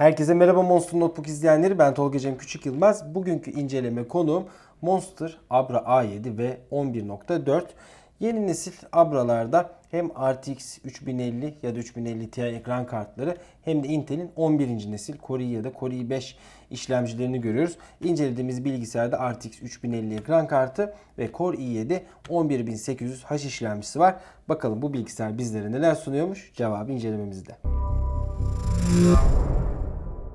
Herkese merhaba Monster Notebook izleyenleri. Ben Tolga Cem Küçük Yılmaz. Bugünkü inceleme konuğum Monster Abra A7 ve 11.4. Yeni nesil Abra'larda hem RTX 3050 ya da 3050 Ti ekran kartları hem de Intel'in 11. nesil Core i ya da Core i5 işlemcilerini görüyoruz. İncelediğimiz bilgisayarda RTX 3050 ekran kartı ve Core i7 11800H işlemcisi var. Bakalım bu bilgisayar bizlere neler sunuyormuş? Cevabı incelememizde.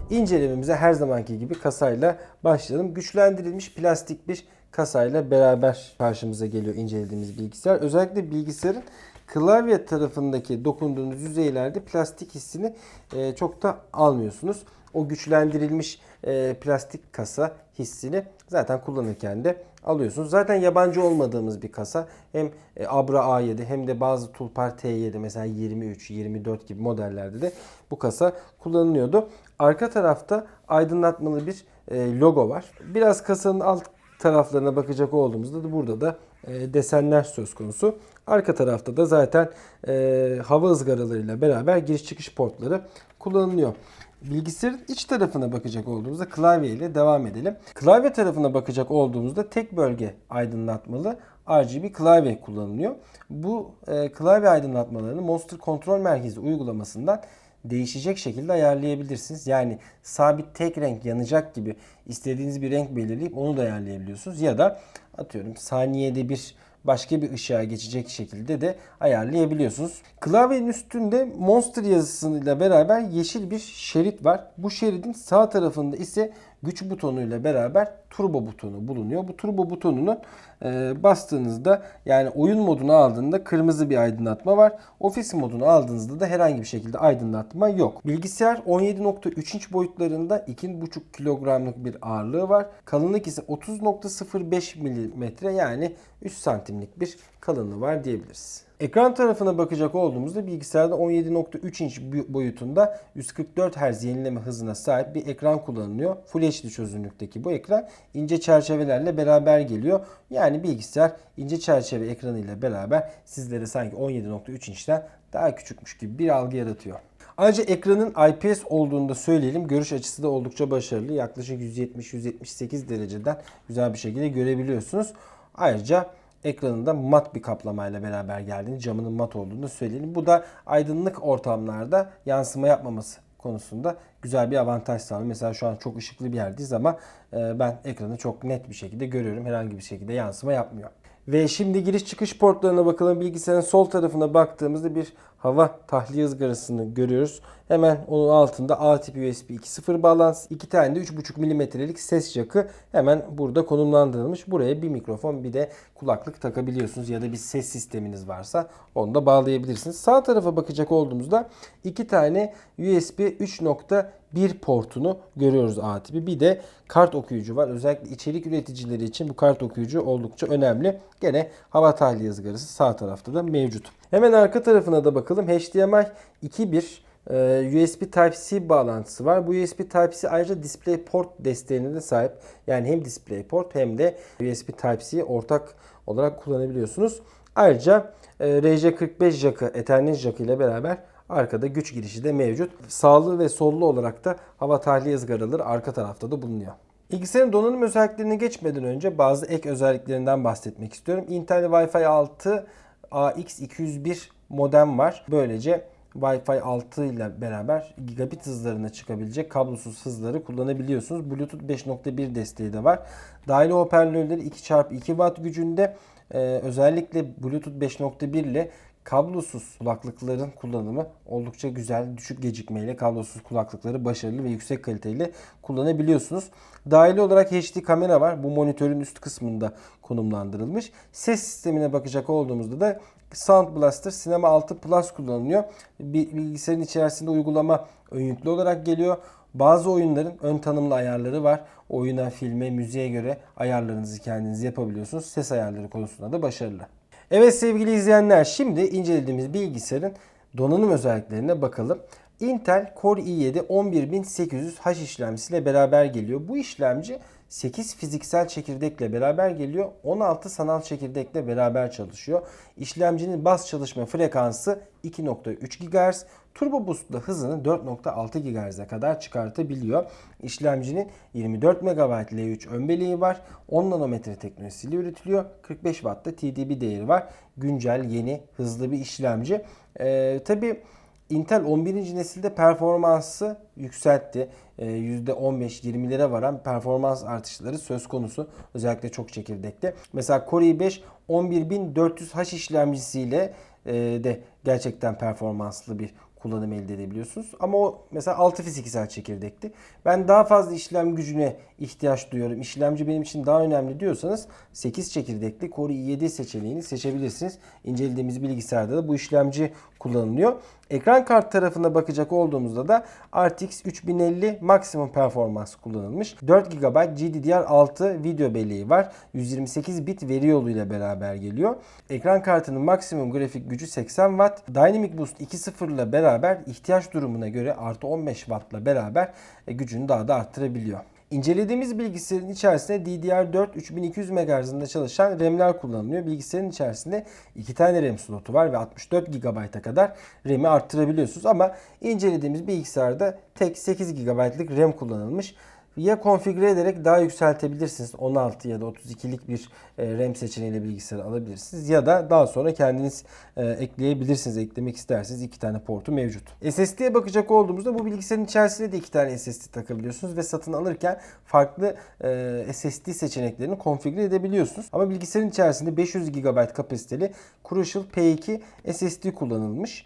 İncelememize her zamanki gibi kasayla başlayalım. Güçlendirilmiş plastik bir kasayla beraber karşımıza geliyor incelediğimiz bilgisayar. Özellikle bilgisayarın klavye tarafındaki dokunduğunuz yüzeylerde plastik hissini e, çok da almıyorsunuz. O güçlendirilmiş e, plastik kasa hissini zaten kullanırken de alıyorsunuz. Zaten yabancı olmadığımız bir kasa. Hem e, Abra A7 hem de bazı Tulpar T7 mesela 23, 24 gibi modellerde de bu kasa kullanılıyordu. Arka tarafta aydınlatmalı bir e, logo var. Biraz kasanın alt taraflarına bakacak olduğumuzda da burada da e, desenler söz konusu. Arka tarafta da zaten e, hava ızgaralarıyla beraber giriş çıkış portları kullanılıyor. Bilgisayarın iç tarafına bakacak olduğumuzda klavye ile devam edelim. Klavye tarafına bakacak olduğumuzda tek bölge aydınlatmalı RGB klavye kullanılıyor. Bu e, klavye aydınlatmalarını Monster Kontrol Merkezi uygulamasından değişecek şekilde ayarlayabilirsiniz. Yani sabit tek renk yanacak gibi istediğiniz bir renk belirleyip onu da ayarlayabiliyorsunuz. Ya da atıyorum saniyede bir başka bir ışığa geçecek şekilde de ayarlayabiliyorsunuz. Klavyenin üstünde Monster yazısıyla beraber yeşil bir şerit var. Bu şeridin sağ tarafında ise güç butonuyla beraber turbo butonu bulunuyor. Bu turbo butonunu e, bastığınızda yani oyun modunu aldığında kırmızı bir aydınlatma var. Ofis modunu aldığınızda da herhangi bir şekilde aydınlatma yok. Bilgisayar 17.3 inç boyutlarında 2,5 kilogramlık bir ağırlığı var. Kalınlık ise 30.05 milimetre yani 3 santimlik bir kalınlığı var diyebiliriz. Ekran tarafına bakacak olduğumuzda bilgisayarda 17.3 inç boyutunda 144 Hz yenileme hızına sahip bir ekran kullanılıyor. Full HD çözünürlükteki bu ekran ince çerçevelerle beraber geliyor. Yani bilgisayar ince çerçeve ekranıyla beraber sizlere sanki 17.3 inçten daha küçükmüş gibi bir algı yaratıyor. Ayrıca ekranın IPS olduğunu da söyleyelim. Görüş açısı da oldukça başarılı. Yaklaşık 170-178 dereceden güzel bir şekilde görebiliyorsunuz. Ayrıca ekranında mat bir kaplamayla beraber geldiğini, camının mat olduğunu söyleyelim. Bu da aydınlık ortamlarda yansıma yapmaması konusunda güzel bir avantaj sağlıyor. Mesela şu an çok ışıklı bir yerdeyiz ama e, ben ekranı çok net bir şekilde görüyorum. Herhangi bir şekilde yansıma yapmıyor. Ve şimdi giriş çıkış portlarına bakalım. Bilgisayarın sol tarafına baktığımızda bir hava tahliye ızgarasını görüyoruz. Hemen onun altında A tipi USB 2.0 bağlantısı, iki tane de 3.5 milimetrelik ses jackı hemen burada konumlandırılmış. Buraya bir mikrofon bir de kulaklık takabiliyorsunuz ya da bir ses sisteminiz varsa onu da bağlayabilirsiniz. Sağ tarafa bakacak olduğumuzda iki tane USB 3.1 portunu görüyoruz A tipi. Bir de kart okuyucu var. Özellikle içerik üreticileri için bu kart okuyucu oldukça önemli. Gene hava tahliye ızgarası sağ tarafta da mevcut. Hemen arka tarafına da bakalım. HDMI 2.1 e, USB Type-C bağlantısı var. Bu USB Type-C ayrıca DisplayPort desteğine de sahip. Yani hem DisplayPort hem de USB Type-C ortak olarak kullanabiliyorsunuz. Ayrıca e, RJ45 jackı, Ethernet jackı ile beraber arkada güç girişi de mevcut. Sağlı ve sollu olarak da hava tahliye ızgaraları arka tarafta da bulunuyor. Bilgisayarın donanım özelliklerine geçmeden önce bazı ek özelliklerinden bahsetmek istiyorum. Intel Wi-Fi 6 AX201 modem var. Böylece Wi-Fi 6 ile beraber gigabit hızlarına çıkabilecek kablosuz hızları kullanabiliyorsunuz. Bluetooth 5.1 desteği de var. Dahili hoparlörleri 2x2 watt gücünde. Ee, özellikle Bluetooth 5.1 ile kablosuz kulaklıkların kullanımı oldukça güzel. Düşük gecikmeyle kablosuz kulaklıkları başarılı ve yüksek kaliteyle kullanabiliyorsunuz. Dahili olarak HD kamera var. Bu monitörün üst kısmında konumlandırılmış. Ses sistemine bakacak olduğumuzda da Sound Blaster Cinema 6 Plus kullanılıyor. Bilgisayarın içerisinde uygulama ön yüklü olarak geliyor. Bazı oyunların ön tanımlı ayarları var. Oyuna, filme, müziğe göre ayarlarınızı kendiniz yapabiliyorsunuz. Ses ayarları konusunda da başarılı. Evet sevgili izleyenler şimdi incelediğimiz bilgisayarın donanım özelliklerine bakalım. Intel Core i7 11800H işlemcisiyle beraber geliyor. Bu işlemci 8 fiziksel çekirdekle beraber geliyor. 16 sanal çekirdekle beraber çalışıyor. İşlemcinin bas çalışma frekansı 2.3 GHz. Turbo Boost'la hızını 4.6 GHz'e kadar çıkartabiliyor. İşlemcinin 24 MB L3 ön beleği var. 10 nanometre teknolojisiyle üretiliyor. 45 Watt'ta TDP değeri var. Güncel, yeni, hızlı bir işlemci. Ee, tabii Intel 11. nesilde performansı yükseltti. Ee, %15-20'lere varan performans artışları söz konusu. Özellikle çok çekirdekte. Mesela Core i5 11400H işlemcisiyle e, de gerçekten performanslı bir kullanım elde edebiliyorsunuz. Ama o mesela 6 fiziksel çekirdekti. Ben daha fazla işlem gücüne ihtiyaç duyuyorum. İşlemci benim için daha önemli diyorsanız 8 çekirdekli Core i7 seçeneğini seçebilirsiniz. İncelediğimiz bilgisayarda da bu işlemci kullanılıyor. Ekran kart tarafına bakacak olduğumuzda da RTX 3050 maksimum performans kullanılmış. 4 GB GDDR6 video belleği var. 128 bit veri yoluyla beraber geliyor. Ekran kartının maksimum grafik gücü 80 Watt. Dynamic Boost 2.0 ile beraber ihtiyaç durumuna göre artı 15 Watt ile beraber e, gücünü daha da arttırabiliyor. İncelediğimiz bilgisayarın içerisinde DDR4 3200 MHz'ında çalışan RAM'ler kullanılıyor. Bilgisayarın içerisinde 2 tane RAM slotu var ve 64 GB'a kadar RAM'i arttırabiliyorsunuz. Ama incelediğimiz bilgisayarda tek 8 GB'lık RAM kullanılmış. Ya konfigüre ederek daha yükseltebilirsiniz. 16 ya da 32'lik bir e, RAM seçeneğiyle bilgisayarı alabilirsiniz. Ya da daha sonra kendiniz e, ekleyebilirsiniz. Eklemek isterseniz iki tane portu mevcut. SSD'ye bakacak olduğumuzda bu bilgisayarın içerisinde de iki tane SSD takabiliyorsunuz ve satın alırken farklı e, SSD seçeneklerini konfigüre edebiliyorsunuz. Ama bilgisayarın içerisinde 500 GB kapasiteli Crucial P2 SSD kullanılmış.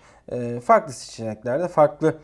Farklı seçeneklerde farklı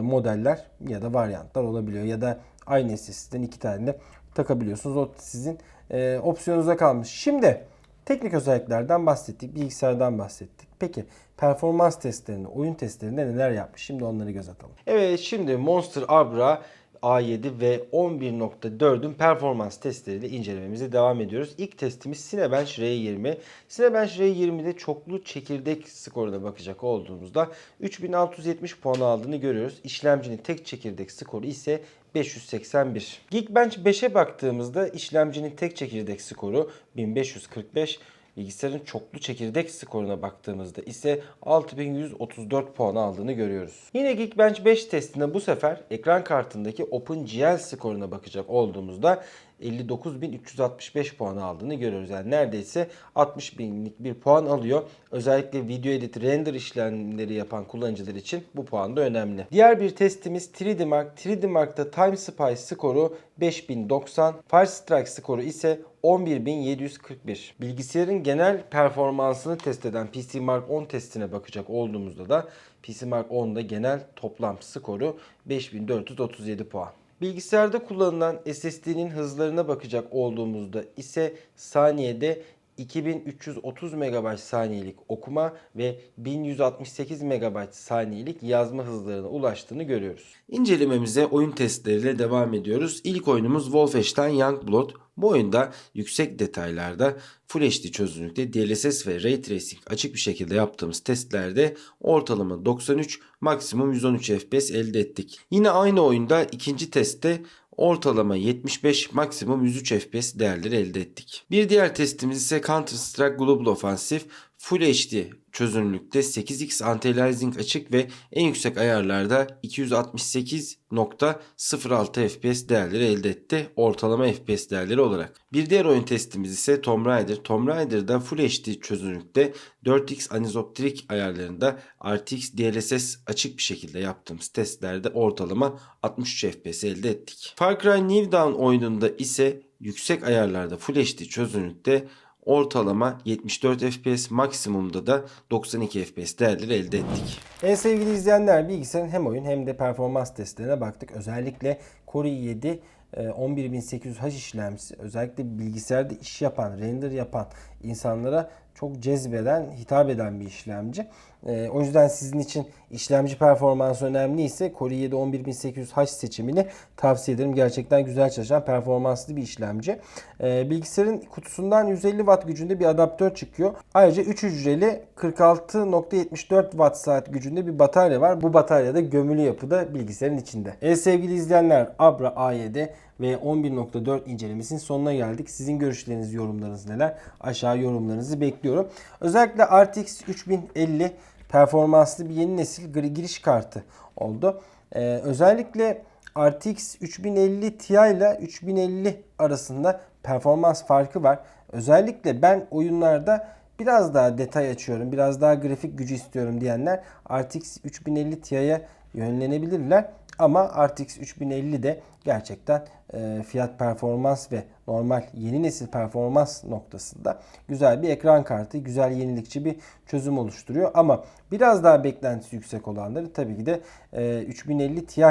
modeller ya da varyantlar olabiliyor ya da aynı SSD'den iki tane de takabiliyorsunuz. O sizin e, opsiyonunuza kalmış. Şimdi teknik özelliklerden bahsettik, bilgisayardan bahsettik. Peki performans testlerinde, oyun testlerinde neler yapmış? Şimdi onları göz atalım. Evet şimdi Monster Abra A7 ve 11.4'ün performans testleriyle incelememize devam ediyoruz. İlk testimiz Cinebench R20. Cinebench R20'de çoklu çekirdek skoruna bakacak olduğumuzda 3670 puan aldığını görüyoruz. İşlemcinin tek çekirdek skoru ise 581. Geekbench 5'e baktığımızda işlemcinin tek çekirdek skoru 1545. Bilgisayarın çoklu çekirdek skoruna baktığımızda ise 6134 puan aldığını görüyoruz. Yine Geekbench 5 testinde bu sefer ekran kartındaki OpenGL skoruna bakacak olduğumuzda 59.365 puan aldığını görüyoruz. Yani neredeyse 60 binlik bir puan alıyor. Özellikle video edit render işlemleri yapan kullanıcılar için bu puan da önemli. Diğer bir testimiz 3D Mark. 3D Mark'ta Time Spy skoru 5090, Firestrike skoru ise 11741. Bilgisayarın genel performansını test eden PC Mark 10 testine bakacak olduğumuzda da PC Mark 10'da genel toplam skoru 5437 puan. Bilgisayarda kullanılan SSD'nin hızlarına bakacak olduğumuzda ise saniyede 2330 MB saniyelik okuma ve 1168 MB saniyelik yazma hızlarına ulaştığını görüyoruz. İncelememize oyun testleriyle devam ediyoruz. İlk oyunumuz Wolfenstein Youngblood. Bu oyunda yüksek detaylarda Full HD çözünürlükte DLSS ve Ray Tracing açık bir şekilde yaptığımız testlerde ortalama 93 maksimum 113 FPS elde ettik. Yine aynı oyunda ikinci testte ortalama 75 maksimum 103 FPS değerleri elde ettik. Bir diğer testimiz ise Counter Strike Global Offensive Full HD çözünürlükte 8x anti-aliasing açık ve en yüksek ayarlarda 268.06 FPS değerleri elde etti ortalama FPS değerleri olarak. Bir diğer oyun testimiz ise Tomb Raider. Tomb Raider'da Full HD çözünürlükte 4x anisoptrik ayarlarında RTX DLSS açık bir şekilde yaptığımız testlerde ortalama 63 FPS elde ettik. Far Cry New Dawn oyununda ise yüksek ayarlarda Full HD çözünürlükte ortalama 74 FPS maksimumda da 92 FPS değerleri elde ettik. En sevgili izleyenler bilgisayarın hem oyun hem de performans testlerine baktık. Özellikle Core i7 11800H işlemcisi özellikle bilgisayarda iş yapan, render yapan insanlara çok cezbeden, hitap eden bir işlemci. Ee, o yüzden sizin için işlemci performansı önemliyse Core i7 11800H seçimini tavsiye ederim. Gerçekten güzel çalışan performanslı bir işlemci. Ee, bilgisayarın kutusundan 150 Watt gücünde bir adaptör çıkıyor. Ayrıca 3 hücreli 46.74 Watt saat gücünde bir batarya var. Bu batarya da gömülü yapıda bilgisayarın içinde. Evet sevgili izleyenler Abra A7 ve 11.4 incelemesinin sonuna geldik. Sizin görüşleriniz, yorumlarınız neler? Aşağı yorumlarınızı bekliyorum. Özellikle RTX 3050 performanslı bir yeni nesil giriş kartı oldu. Ee, özellikle RTX 3050 Ti ile 3050 arasında performans farkı var. Özellikle ben oyunlarda biraz daha detay açıyorum, biraz daha grafik gücü istiyorum diyenler RTX 3050 Ti'ye yönlenebilirler. Ama RTX 3050 de gerçekten e, fiyat performans ve normal yeni nesil performans noktasında güzel bir ekran kartı, güzel yenilikçi bir çözüm oluşturuyor. Ama biraz daha beklentisi yüksek olanları tabii ki de e, 3050 Ti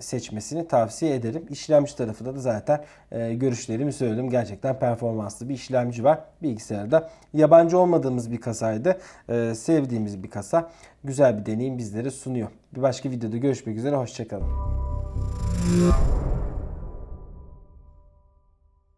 seçmesini tavsiye ederim. İşlemci tarafında da zaten e, görüşlerimi söyledim. Gerçekten performanslı bir işlemci var bilgisayarda. Yabancı olmadığımız bir kasaydı. E, sevdiğimiz bir kasa. Güzel bir deneyim bizlere sunuyor. Bir başka videoda görüşmek üzere. Hoşçakalın.